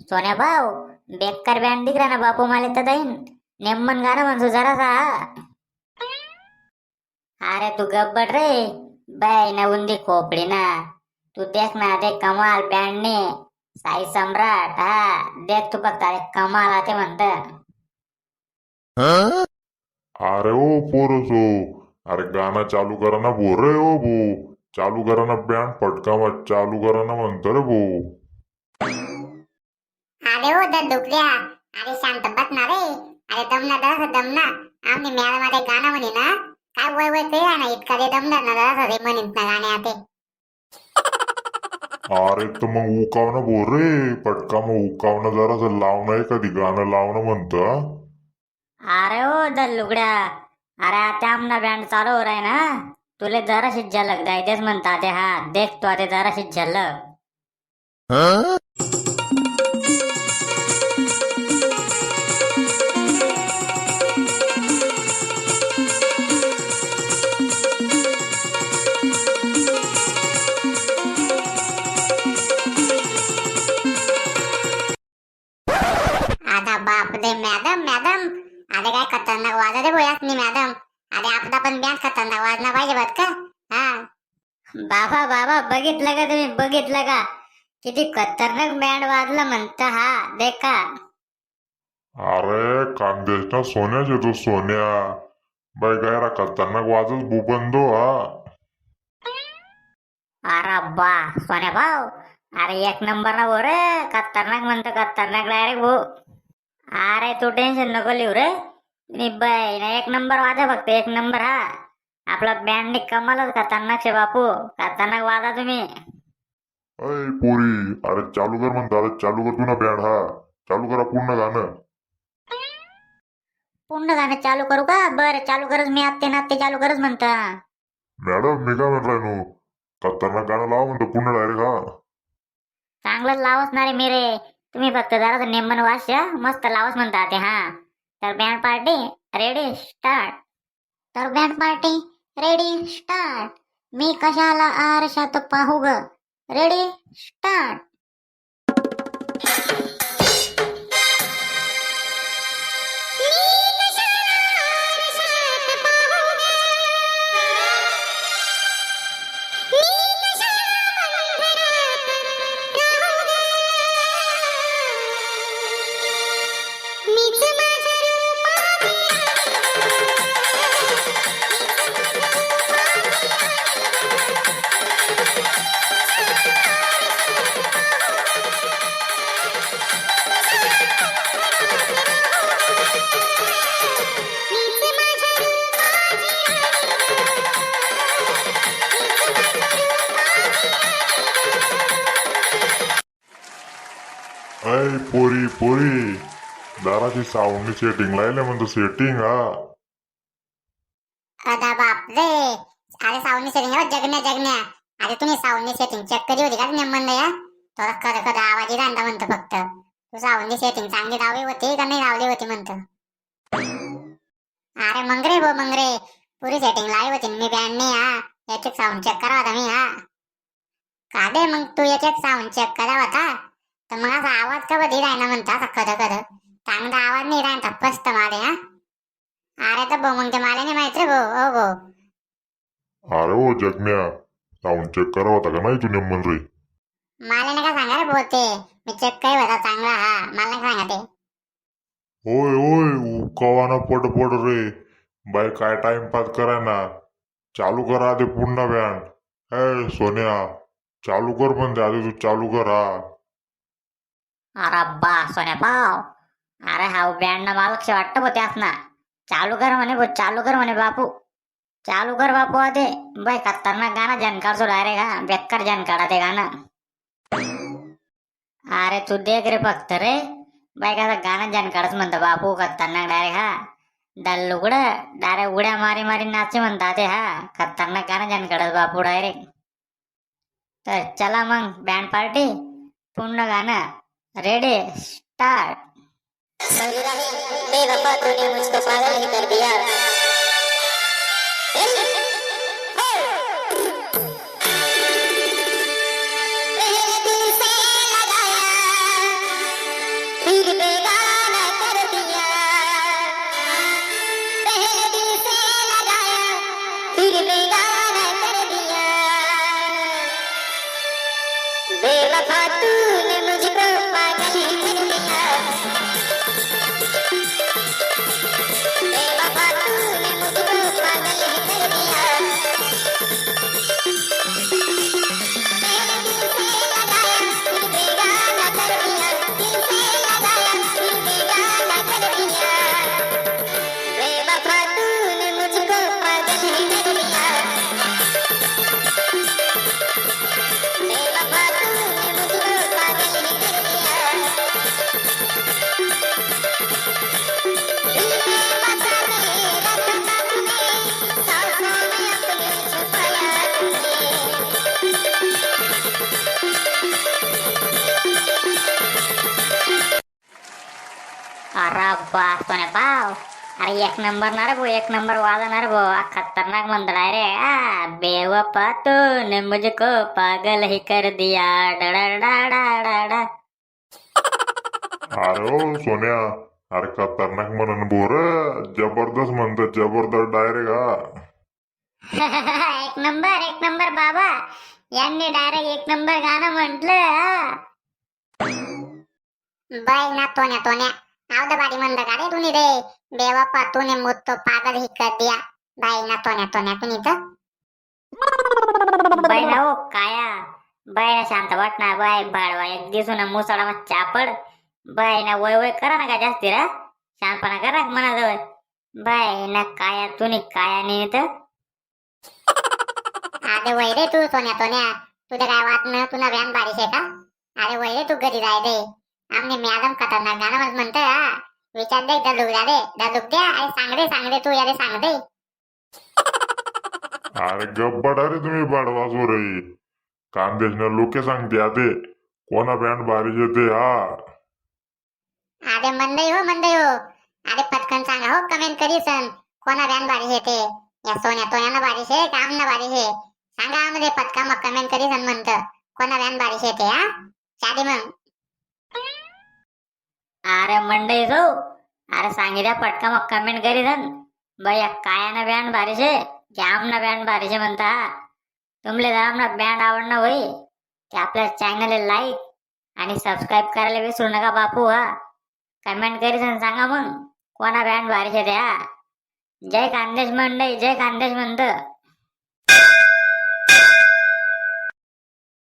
सोन्या भाऊ बेकार बँड दिख रहा ना बापू मला तर देईन नेमन गाणं म्हणतो जरासा. अरे तू गब्बट रे बाय ना उंदी खोपडी ना. तू देख ना ते कमाल बँडने साई सम्राट हा देख तू फक्त अरे कमाल आते म्हणत अरे ओ पोरसो अरे गाणं चालू करा ना भो रे ओ भो. चालू करा ना बँड फटका चालू करा ना म्हणतो रे भो. अरे ओ दर दुकड्या अरे शांत बस ना रे. अरे दमना दस दमना आता गाणं म्हणे ना. काय वय वय ते ना इतका ते दमदार ना दस रे म्हणत ना गाणे आते. अरे तर मग उकावणं भो रे. पटका मग उकावणं जरासं लावणं आहे कधी गाणं लावणं म्हणतं. अरे ओ दल्लुगड्या अरे आता आमना बँड चालू हो राय ना तुले जराशी झलक द्यायचेच म्हणता ते हा. देख तू आता जराशी झलक. आता बाप रे मॅडम मॅडम अरे काय खतरनाक वाजत रे बोयास नाही मॅडम अरे आपला पण बँड खतरनाक वाजला पाहिजे बघ का. हा. बाबा बाबा बघितलं का तुम्ही? बघितलं का? किती खतरनाक बँड वाजलं म्हणता हा. देखा. अरे कांदेशना सोन्याच येतो सोन्या. बाय गायरा खतरनाक वाजच बुबंदो हा. अरे बा सोन्या भाऊ. अरे एक नंबर ना भो रे. खतरनाक म्हणतो खतरनाक डायरेक्ट भो अरे तू टेन्शन नको लिहू रे. बाय ना एक नंबर वाजा फक्त एक नंबर हा. आपला बँड कमालच खतरनाक शे बापू? खतरनाक वाजा तुम्ही? अय पोरी अरे चालू कर म्हणतो अरे चालू कर तू ना बँड हा. चालू करा पूर्ण गाणं. पूर्ण गाणं चालू करू का? बरं चालू करच मी आत्ते नात्ते चालू करच म्हणता. मॅडम मी काय म्हटलंय नो? खतरनाक गाणं लावा म्हणतो पूर्ण डायरेक्ट हा. चांगलं लावच ना रे मी रे. तुम्ही फक्त जरा नेमन वाच मस्त लावच म्हणता ते हा. तर बँड पार्टी रेडी स्टार्ट तर बँड पार्टी रेडी स्टार्ट मी कशाला आरशात पाहू ग? रेडी स्टार्ट अय पोरी पोरी दाराची साऊंडनी सेटिंग लायले म्हणतो सेटिंग हा आता बाप रे अरे सावनी सेटिंग जगण्या जगण्या अरे तुम्ही सावनी सेटिंग चेक करी होती का नेमन या थोडा खरं खरं आवाज रांदा म्हणतो फक्त तू सावनी सेटिंग चांगली लावली होती का नाही लावली होती म्हणतो अरे मंगरे भो मंगरे पुरी सेटिंग लावली होती मी बँड नाही हा याचे साऊंड चेक करा होता मी हा का दे मग तू याचे साऊंड चेक करा होता तर मग असा आवाज का बधी राहिना म्हणता असा खरं खरं. चांगला आवाज नाही राहता पस्त मारे हा. अरे तर भाऊ मग ते मला नाही माहीत रे भाऊ हो भाऊ. अरे ओ जगण्या. साऊंड चेक करा होता का नाही तू नेमन रे? मला नाही का सांगा रे भाऊ ते. मी चेक काही होता चांगला हा. मला सांगा ते. ओय ओय उकावाना पट पट रे. बाय काय टाइमपास कराय ना. चालू करा आधी पूर्ण बँड ए सोन्या चालू कर म्हणते आधी तू चालू कर हा. अरे बा सोन्या पाव अरे हा बँड ना वाटतं बो त्यास ना चालू कर म्हणे बो चालू कर म्हणे बापू. चालू कर बापू आधे बाय खतरनाक गाणं जनकार डायरेक्ट हा बेकार जनकाडा ते गाणं. अरे तू देख रे फक्त रे. बाय का गाणं जनकाडच म्हणतो बापू खतरनाक डायरेक्ट हा. दल्लुगड डायरेक्ट उड्या मारी मारी नाचे म्हणता ते हा. खतरनाक गाणं जनकाडच बापू डायरेक्ट. तर चला मग बँड पार्टी. पूर्ण गाणं. रेडी स्टार्ट बेवफा तूने सोने पाव अरे एक नंबर ना रे भाऊ एक नंबर वाजवणार रे भाऊ खतरनाक म्हणतो रे आ बेवफा तूने मुझको पागल ही कर दिया डा अरे ओ सोन्या अरे खतरनाक म्हणून बोर जबरदस्त म्हणतो जबरदस्त डायरेक्ट हा एक नंबर एक नंबर बाबा यांनी डायरेक्ट एक नंबर गाणं म्हटलं बाय ना तोन्या तोन्या आवड बाडी म्हणलं का रे. तुम्ही रे बेवापा तूने मुझको पागल ही कर दिया बाय ना तोन्या तोन्या तुम्ही तर. ना हो काया. बाई ना शांत वाट ना बाय. भाडवा एक दिसून मुसळा मग चापड. बाई ना वय वय करा ना का जास्ती रा. शांतपणा करा मनाजवळ. बाय ना काया तुनी काया नाही तर. अरे वय रे तू सोन्या तोन्या. तुझं काय वाटणं? तुला व्यान बारीश आहे का? अरे वय रे तू घरी जाय रे आमने मॅडम खतरनाक गाणं म्हणत म्हणतोय हा. विचार दे दलुक द्या रे दलुक द्या अरे सांग रे सांग रे तू यारे सांग रे अरे गप्पा रे तुम्ही बाडवासो रे कांदेशने लोके सांगते आते. कोणा बँड भारी येते हा. अरे मंदई हो मंदई हो. अरे पटकन सांगा. हो कमेंट करी सन. कोणा व्यान बारीश येते या सोन्या तोन्याला बारीश आहे का आमना बारीश आहे सांगा आमध्ये पटका मग कमेंट करी सन म्हणतं. कोणा व्यान बारीश येते हा? चादी मग. अरे मंडई जो अरे सांगितल्या पटका मग कमेंट करी धन. बाई कायाना बँड भारीशे की आमना बँड भारीचे म्हणता. तुमले जर ना बँड आवडणं होई ते आपल्या चॅनलला लाईक आणि सबस्क्राईब करायला विसरू नका बापू हा. कमेंट करी धन सांगा मग. कोणा बँड भारीशे द्या? जय खानदेश मंडई जय खानदेश म्हणतं.